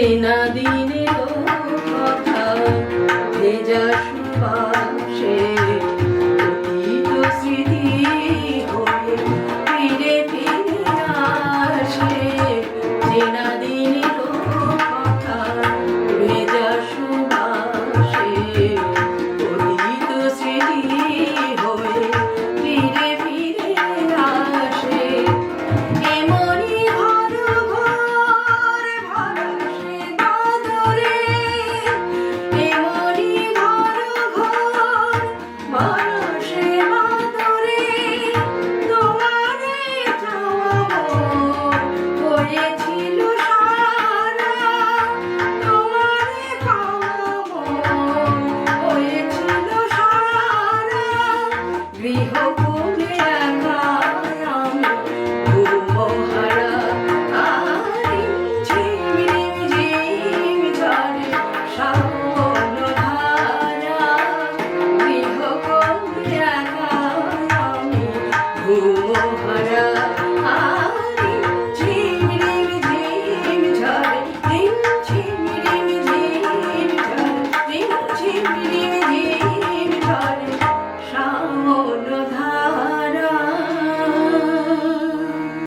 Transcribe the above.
চেনা দিনে কথা ভেজা সুবাসে অতীত স্মৃতি ফিরে ফিরে আসে। ঘরে সামনো